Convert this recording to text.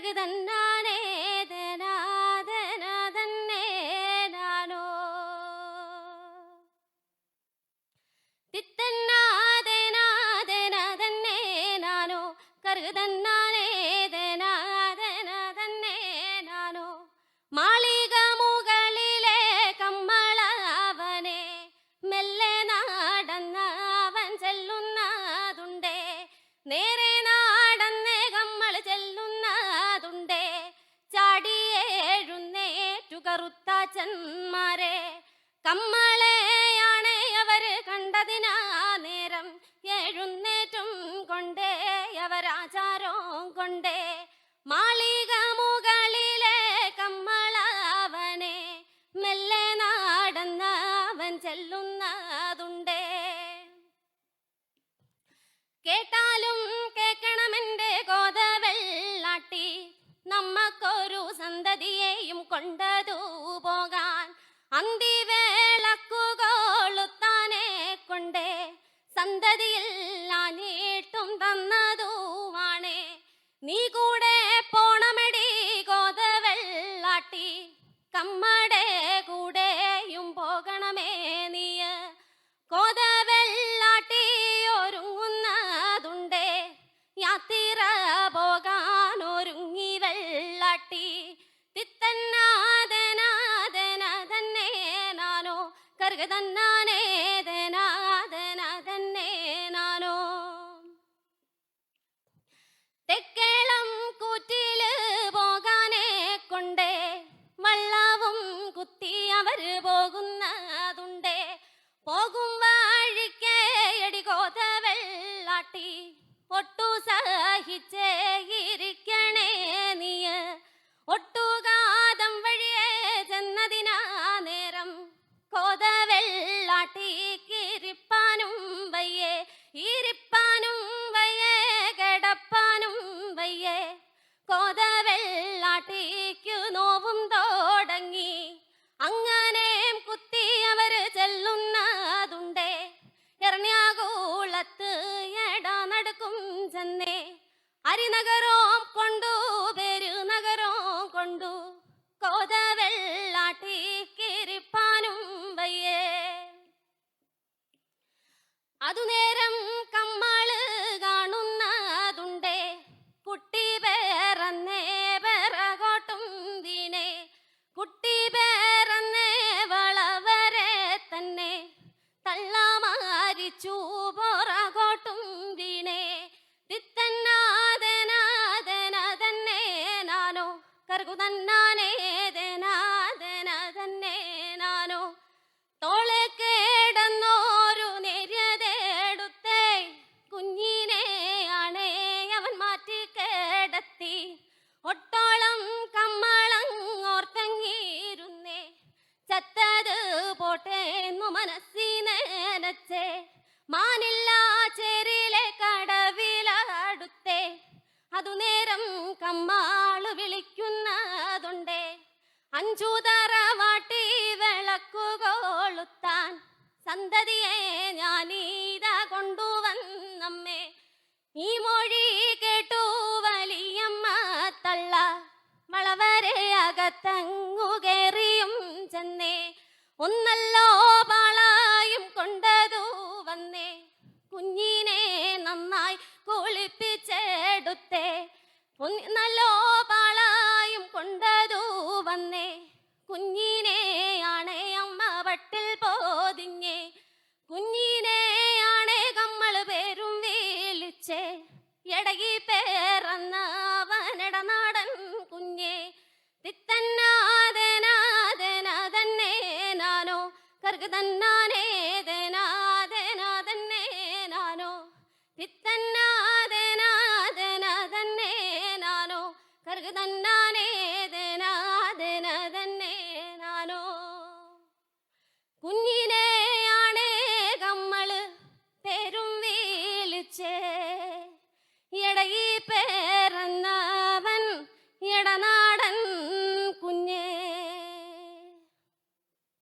பிறகு தன்னானே தன்னே நானோ. தித்தன்னாதே நாதே நாதன்னே நானோ. கருகு കറുത്താച്ചന്മാരെ കമ്മളെയാണ് അവർ കണ്ടതിനാ നേരം എഴുന്നേറ്റും കൊണ്ടേ അവരാചാരവും കൊണ്ടേ. മാളിക മുകളിലെ കമ്മളവനെ മെല്ലെ നാടന്ന അവൻ ചെല്ലുന്നതുണ്ടേ. കേട്ടാലും നമ്മക്കൊരു സന്തതിയെയും കൊണ്ടതു പോകാൻ അന്തിവേളക്കുകൊളുത്താനെ കൊണ്ടേ സന്തതിയിൽ നീട്ടും തന്നതുവാണേ നീ കൂടെ പോണമെടി ഗോതവെള്ളാട്ടി കമ്മടെ കൂടെയും പോകണമേ നീ കോതവെള്ളാട്ടി നാനോ കോത വെള്ളാട്ടിക്കു നോവും തോടങ്ങി. അങ്ങനെ കുത്തി അവർ ചെല്ലുന്നതുണ്ടേ. എറണാകുളത്ത് എടാ നടക്കും ചെന്നേ. അരിനഗരോം കൊണ്ടു പെരുനഗരോം കൊണ്ടു. കോതവെള്ളാട്ടിക്കിരിപ്പാനും വയ്യേ. കർഗു തന്നാനേ ദനാദന തന്നെ നാനോ? തോളെ കേടന്നോരു നെര്യതെടുത്തേ കുഞ്ഞിനെ ആണേ അവൻ മാറ്റി കേടത്തി. ഒട്ടോളം കമ്മളങ്ങോർത്തങ്ങിയിരുന്നേ ചത്തത് പോട്ടേന്നു മനസ്സിനച്ചേ മാനില്ല ചേരിലെ കടവിലടുത്തേ. അതു നേരം കമ്മാൾ അഞ്ചു തറവാട്ടി വിളക്കുകൊളുത്താൻ സന്തതിയെ ഞാനീത കൊണ്ടുവന്നമ്മേ. ഈ മൊഴി കേട്ടു വലിയമ്മ തള്ള വളവരെ അകത്തങ്ങു കയറിയും ചെന്നേ. ഒന്നല്ലോ പാളായും കൊണ്ടതു വന്നേ. കുഞ്ഞിനെ നന്നായി കുളിപ്പിച്ചെടുത്തേ. ഒന്ന് തന്നാനേതനാദനാതന്നെ നാനോ? തിത്തന്നാദനാദനാതന്നെ നാനോ? കറുക തന്നാനേതനാദനതന്നെ നാനോ? കുഞ്ഞിനെയാണ് കമ്മൾ പേരും വീലിച്ചേ. ഇടയി പേ